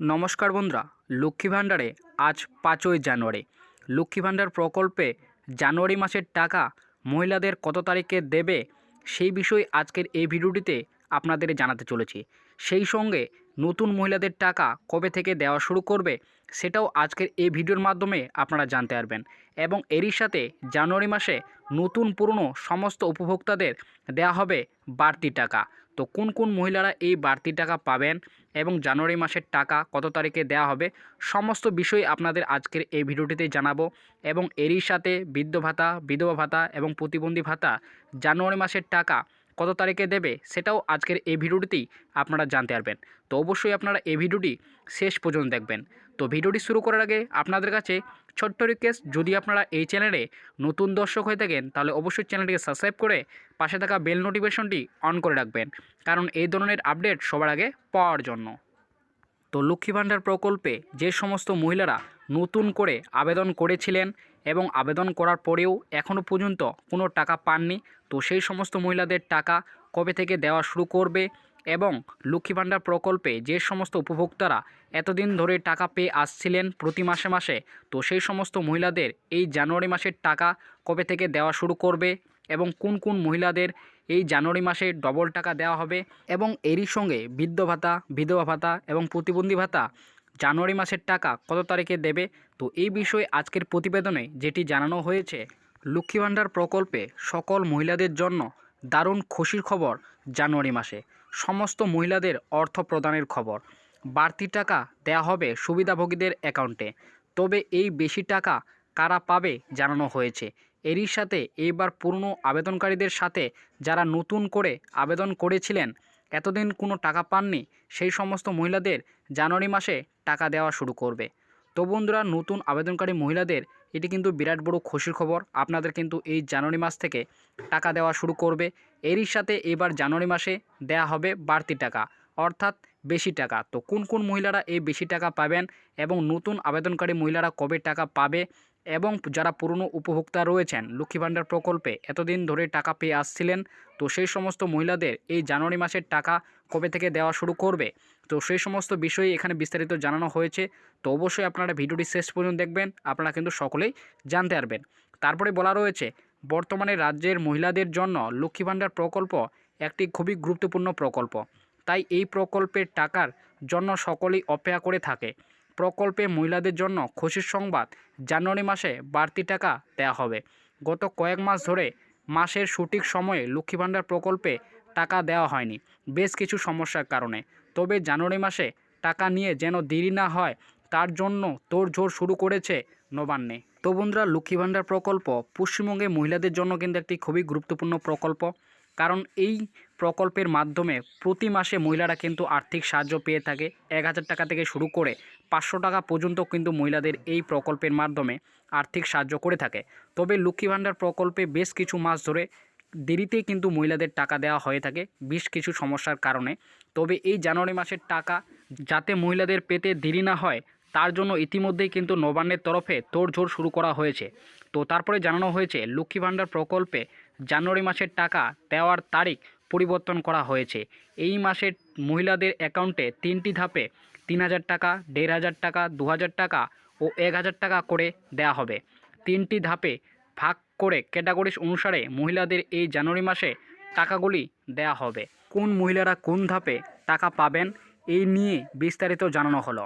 নমস্কার বন্ধুরা, লক্ষ্মী ভাণ্ডারে আজ পাঁচই জানুয়ারি। লক্ষ্মী ভাণ্ডার প্রকল্পে জানুয়ারি মাসের টাকা মহিলাদের কত তারিখে দেবে সেই বিষয়ে আজকের এই ভিডিওটিতে আপনাদের জানাতে চলেছি। সেই সঙ্গে নতুন মহিলাদের টাকা কবে থেকে দেওয়া শুরু করবে সেটাও আজকের এই ভিডিওর মাধ্যমে আপনারা জানতে পারবেন এবং এরই সাথে জানুয়ারি মাসে নতুন পুরনো সমস্ত উপভোক্তাদের দেওয়া হবে বাড়তি টাকা। তো কোন কোন মহিলারা এই বাড়তি টাকা পাবেন এবং জানুয়ারি মাসের টাকা কত তারিখে দেওয়া হবে সমস্ত বিষয় আপনাদের আজকের এই ভিডিওটিতে জানাব এবং এরই সাথে বৃদ্ধ ভাতা, বিধবা ভাতা এবং প্রতিবন্ধী ভাতা জানুয়ারি মাসের টাকা কত তারিখে দেবে সেটাও আজকের এই ভিডিওটিতেই আপনারা জানতে পারবেন। তো অবশ্যই আপনারা এই ভিডিওটি শেষ পর্যন্ত দেখবেন। তো ভিডিওটি শুরু করার আগে আপনাদের কাছে ছোট্ট রিকোয়েস্ট যদি আপনারা এই চ্যানেলে নতুন দর্শক হয়ে থাকেন, তাহলে অবশ্যই চ্যানেলটিকে সাবস্ক্রাইব করে পাশে থাকা বেল নোটিফিকেশনটি অন করে রাখবেন। কারণ এই ধরনের আপডেট সবার আগে পাওয়ার জন্য। তো লক্ষ্মী ভাণ্ডার প্রকল্পে যে সমস্ত মহিলারা নতুন করে আবেদন করেছিলেন এবং আবেদন করার পরেও এখনও পর্যন্ত কোনো টাকা পাননি। তো সেই সমস্ত মহিলাদের টাকা কবে থেকে দেওয়া শুরু করবে এবং লক্ষ্মী ভাণ্ডার প্রকল্পে যে সমস্ত উপভোক্তারা এতদিন ধরে টাকা পেয়ে আসছিলেন প্রতি মাসে মাসে, তো সেই সমস্ত মহিলাদের এই জানুয়ারি মাসের টাকা কবে থেকে দেওয়া শুরু করবে এবং কোন কোন মহিলাদের এই জানুয়ারি মাসে ডবল টাকা দেওয়া হবে এবং এরই সঙ্গে বৃদ্ধ ভাতা, বিধবা ভাতা এবং প্রতিবন্ধী ভাতা জানুয়ারি মাসের টাকা কত তারিখে দেবে? তো এই বিষয়ে আজকের প্রতিবেদনে যেটি জানানো হয়েছে, লক্ষ্মী ভাণ্ডার প্রকল্পে সকল মহিলাদের জন্য দারুণ খুশির খবর জানুয়ারি মাসে। সমস্ত মহিলাদের অর্থ প্রদানের খবর। বাড়তি টাকা দেয়া হবে সুবিধাভোগীদের অ্যাকাউন্টে। তবে এই বেশি টাকা কারা পাবে জানানো হয়েছে। এরই সাথে এইবার পুরনো আবেদনকারীদের সাথে যারা নতুন করে আবেদন করেছিলেন, এতদিন কোনো টাকা পাননি, সেই সমস্ত মহিলাদের জানুয়ারি মাসে টাকা দেওয়া শুরু করবে। তো বন্ধুরা, নতুন আবেদনকারী মহিলাদের, এটি কিন্তু বিরাট বড় খুশির খবর। আপনাদের কিন্তু এই জানুয়ারি মাস থেকে টাকা দেওয়া শুরু করবে। এরই সাথে এবার জানুয়ারি মাসে দেয়া হবে বাড়তি টাকা, অর্থাৎ বেশি টাকা। তো কোন কোন মহিলারা এই বেশি টাকা পাবেন এবং নতুন আবেদনকারী মহিলারা কবে টাকা পাবে এবং যারা পুরনো উপভোক্তা রয়েছেন লক্ষ্মী ভাণ্ডার প্রকল্পে এতদিন ধরে টাকা পেয়ে আসছিলেন, তো সেই সমস্ত মহিলাদের এই জানুয়ারি মাসের টাকা কবে থেকে দেওয়া শুরু করবে? তো সেই সমস্ত বিষয়ে এখানে বিস্তারিত জানানো হয়েছে। তো অবশ্যই আপনারা ভিডিওটি শেষ পর্যন্ত দেখবেন, আপনারা কিন্তু সকলেই জানতে পারবেন। তারপরে বলা রয়েছে, বর্তমানে রাজ্যের মহিলাদের জন্য লক্ষ্মী ভাণ্ডার প্রকল্প একটি খুবই গুরুত্বপূর্ণ প্রকল্প। তাই এই প্রকল্পের টাকার জন্য সকলেই অপেক্ষা করে থাকে। প্রকল্পে মহিলাদের জন্য খুশির সংবাদ। জানুয়ারি মাসে বাড়তি টাকা দেওয়া হবে। গত কয়েক মাস ধরে মাসের সঠিক সময়ে লক্ষ্মী ভাণ্ডার প্রকল্পে টাকা দেওয়া হয়নি। বেশ কিছু সমস্যার কারণে। তবে জানুয়ারি মাসে টাকা নিয়ে যেন দেরি না হয়, তার জন্য তোড়জোড় শুরু করেছে নবান্নে। তো বন্ধুরা, লক্ষ্মী ভাণ্ডার প্রকল্প পশ্চিমবঙ্গে মহিলাদের জন্য কিন্তু একটি খুবই গুরুত্বপূর্ণ প্রকল্প। কারণ এই প্রকল্পের মাধ্যমে প্রতি মাসে মহিলারা কিন্তু আর্থিক সাহায্য পেয়ে থাকে। এক হাজার টাকা থেকে শুরু করে পাঁচশো টাকা পর্যন্ত কিন্তু মহিলাদের এই প্রকল্পের মাধ্যমে আর্থিক সাহায্য করে থাকে। তবে লক্ষ্মী ভাণ্ডার প্রকল্পে বেশ কিছু মাস ধরে দেরিতেই কিন্তু মহিলাদের টাকা দেওয়া হয়ে থাকে বেশ কিছু সমস্যার কারণে। তবে এই জানুয়ারি মাসের টাকা যাতে মহিলাদের পেতে দেরি না হয়, তার জন্য ইতিমধ্যেই কিন্তু নবান্নের তরফে তোড়জোড় শুরু করা হয়েছে। তো তারপরে জানানো হয়েছে, লক্ষ্মী ভাণ্ডার প্রকল্পে জানুয়ারি মাসের টাকা দেওয়ার তারিখ পরিবর্তন করা হয়েছে। এই মাসের মহিলাদের অ্যাকাউন্টে তিনটি ধাপে তিন হাজার টাকা, দেড় হাজার টাকা, দু হাজার টাকা ও এক হাজার টাকা করে দেয়া হবে। তিনটি ধাপে ভাগ করে ক্যাটাগরিজ অনুসারে মহিলাদের এই জানুয়ারি মাসে টাকাগুলি দেয়া হবে। কোন মহিলারা কোন ধাপে টাকা পাবেন, এই নিয়ে বিস্তারিত জানানো হলো।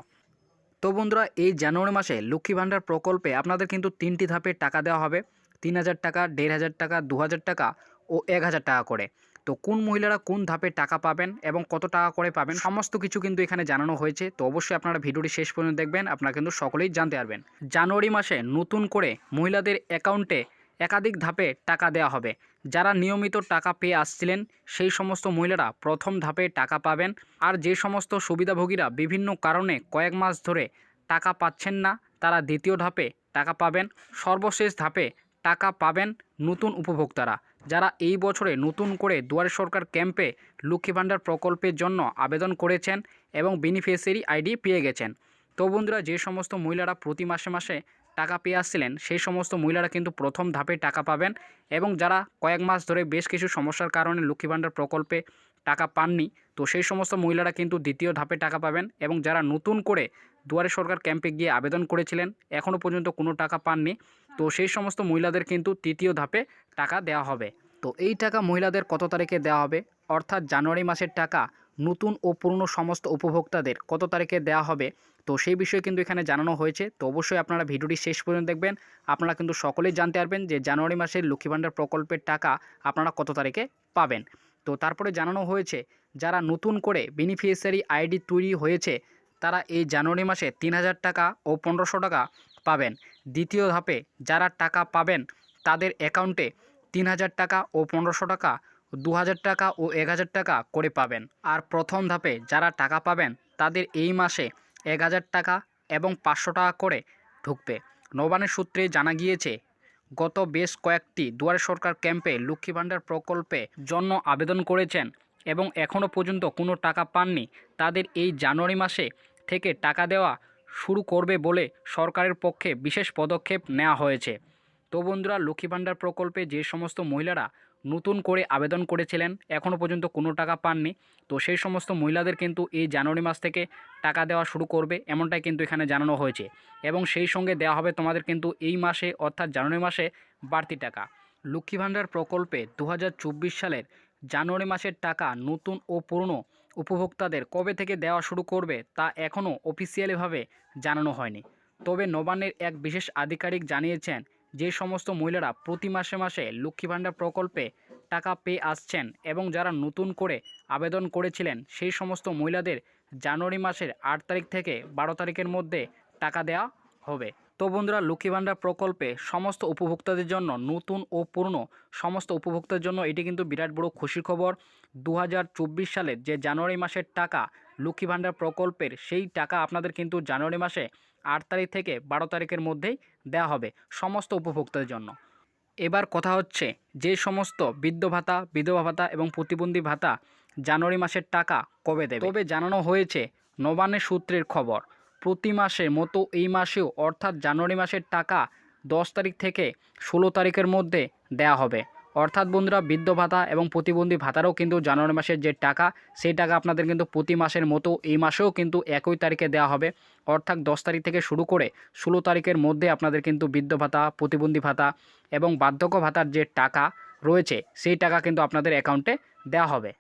তো বন্ধুরা, এই জানুয়ারি মাসে লক্ষ্মী ভাণ্ডার প্রকল্পে আপনাদের কিন্তু তিনটি ধাপে টাকা দেওয়া হবে। তিন হাজার টাকা, দেড় হাজার টাকা, দু হাজার টাকা ও এক হাজার টাকা করে। তো কোন মহিলারা কোন ধাপে টাকা পাবেন এবং কত টাকা করে পাবেন সমস্ত কিছু কিন্তু এখানে জানানো হয়েছে। তো অবশ্যই আপনারা ভিডিওটি শেষ পর্যন্ত দেখবেন, আপনারা কিন্তু সকলেই জানতে পারবেন। জানুয়ারি মাসে নতুন করে মহিলাদের অ্যাকাউন্টে একাধিক ধাপে টাকা দেওয়া হবে। যারা নিয়মিত টাকা পেয়ে আসছিলেন, সেই সমস্ত মহিলারা প্রথম ধাপে টাকা পাবেন। আর যে সমস্ত সুবিধাভোগীরা বিভিন্ন কারণে কয়েক মাস ধরে টাকা পাচ্ছেন না, তারা দ্বিতীয় ধাপে টাকা পাবেন। সর্বশেষ ধাপে টাকা পাবেন নতুন উপভোক্তারা। যারা এই বছরে নতুন করে দুয়ারে সরকার ক্যাম্পে লক্ষ্মী ভাণ্ডার প্রকল্পের জন্য আবেদন করেছেন এবং বেনিফিশিয়ারি আইডি পেয়ে গেছেন। তো বন্ধুরা, যে সমস্ত মহিলারা প্রতি মাসে মাসে টাকা পেয়ে আসছিলেন, সেই সমস্ত মহিলারা কিন্তু প্রথম ধাপে টাকা পাবেন এবং যারা কয়েক মাস ধরে বেশ কিছু সমস্যার কারণে লক্ষ্মী ভাণ্ডার প্রকল্পে টাকা পাননি, তো সেই সমস্ত মহিলারা কিন্তু দ্বিতীয় ধাপে টাকা পাবেন এবং যারা নতুন করে দুয়ারে সরকার ক্যাম্পে গিয়ে আবেদন করেছিলেন এখনও পর্যন্ত কোনো টাকা পাননি, তো সেই সমস্ত মহিলাদের কিন্তু তৃতীয় ধাপে টাকা দেওয়া হবে। তো এই টাকা মহিলাদের কত তারিখে দেওয়া হবে? অর্থাৎ জানুয়ারি মাসের টাকা নতুন ও পুরনো সমস্ত উপভোক্তাদের কত তারিখে দেওয়া হবে? তো সেই বিষয়ে কিন্তু এখানে জানানো হয়েছে। তো অবশ্যই আপনারা ভিডিওটি শেষ পর্যন্ত দেখবেন। আপনারা কিন্তু সকলেই জানতে পারবেন যে জানুয়ারি মাসের লক্ষ্মী ভাণ্ডার প্রকল্পের টাকা আপনারা কত তারিখে পাবেন। তো তারপরে জানানো হয়েছে, যারা নতুন করে বেনিফিশিয়ারি আইডি তৈরি হয়েছে, তারা এই জানুয়ারি মাসে তিন হাজার টাকা ও পনেরোশো টাকা পাবেন। দ্বিতীয় ধাপে যারা টাকা পাবেন, তাদের অ্যাকাউন্টে তিন হাজার টাকা ও পনেরোশো টাকা দু হাজার টাকা ও এক হাজার টাকা করে পাবেন। আর প্রথম ধাপে যারা টাকা পাবেন, তাদের এই মাসে এক হাজার টাকা এবং পাঁচশো টাকা করে ঢুকবে। নবানের সূত্রে জানা গিয়েছে, গত বেশ কয়েকটি দুয়ারে সরকার ক্যাম্পে লক্ষ্মী ভাণ্ডার প্রকল্পে জন্য আবেদন করেছেন এবং এখনও পর্যন্ত কোনো টাকা পাননি। তাদের এই জানুয়ারি মাসে থেকে টাকা দেওয়া শুরু করবে বলে সরকারের পক্ষে বিশেষ পদক্ষেপ নেওয়া হয়েছে। তো বন্ধুরা, লক্ষ্মী ভাণ্ডার প্রকল্পে যে সমস্ত মহিলারা নতুন করে আবেদন করেছিলেন। এখনও পর্যন্ত কোনো টাকা পাননি। তো সেই সমস্ত মহিলাদের কিন্তু এই জানুয়ারি মাস থেকে টাকা দেওয়া শুরু করবে, এমনটাই কিন্তু এখানে জানানো হয়েছে। এবং সেই সঙ্গে দেওয়া হবে তোমাদের কিন্তু এই মাসে, অর্থাৎ জানুয়ারি মাসে বাড়তি টাকা। লক্ষ্মী ভাণ্ডার প্রকল্পে দু হাজার চব্বিশ সালের জানুয়ারি মাসের টাকা নতুন ও পুরনো উপভোক্তাদের কবে থেকে দেওয়া শুরু করবে, তা এখনও অফিসিয়ালিভাবে জানানো হয়নি। তবে নবান্নের এক বিশেষ আধিকারিক জানিয়েছেন যে সমস্ত মহিলারা প্রতি মাসে মাসে লক্ষ্মী ভাণ্ডার প্রকল্পে টাকা পেয়ে আসছেন এবং যারা নতুন করে আবেদন করেছিলেন, সেই সমস্ত মহিলাদের জানুয়ারি মাসের আট তারিখ থেকে বারো তারিখের মধ্যে টাকা দেওয়া হবে। তো বন্ধুরা, লক্ষ্মী ভাণ্ডার প্রকল্পে সমস্ত উপভোক্তাদের জন্য নতুন ও পুরনো সমস্ত উপভোক্তার জন্য এটি কিন্তু বিরাট বড় খুশির খবর। দু সালের যে জানুয়ারি মাসের টাকা লক্ষ্মী ভাণ্ডার প্রকল্পের সেই টাকা আপনাদের কিন্তু জানুয়ারি মাসে আট তারিখ থেকে বারো তারিখের মধ্যেই দেওয়া হবে সমস্ত উপভোক্তাদের জন্য। এবার কথা হচ্ছে যে সমস্ত বৃদ্ধ ভাতা, বিধবা ভাতা এবং প্রতিবন্ধী ভাতা জানুয়ারি মাসের টাকা কবে দেবে? তবে জানানো হয়েছে নবান্নের সূত্রের খবর, প্রতি মাসের মতো এই মাসেও অর্থাৎ জানুয়ারি মাসের টাকা দশ তারিখ থেকে ষোলো তারিখের মধ্যে দেয়া হবে। অর্থাৎ বন্ধুরা, বৃদ্ধ ভাতা এবং প্রতিবন্ধী ভাতারও কিন্তু জানুয়ারি মাসের যে টাকা, সেই টাকা আপনাদের কিন্তু প্রতি মাসের মতো এই মাসেও কিন্তু একই তারিখে দেওয়া হবে। অর্থাৎ দশ তারিখ থেকে শুরু করে ষোলো তারিখের মধ্যে আপনাদের কিন্তু বৃদ্ধ ভাতা, প্রতিবন্ধী ভাতা এবং বার্ধক্য ভাতার যে টাকা রয়েছে, সেই টাকা কিন্তু আপনাদের অ্যাকাউন্টে দেওয়া হবে।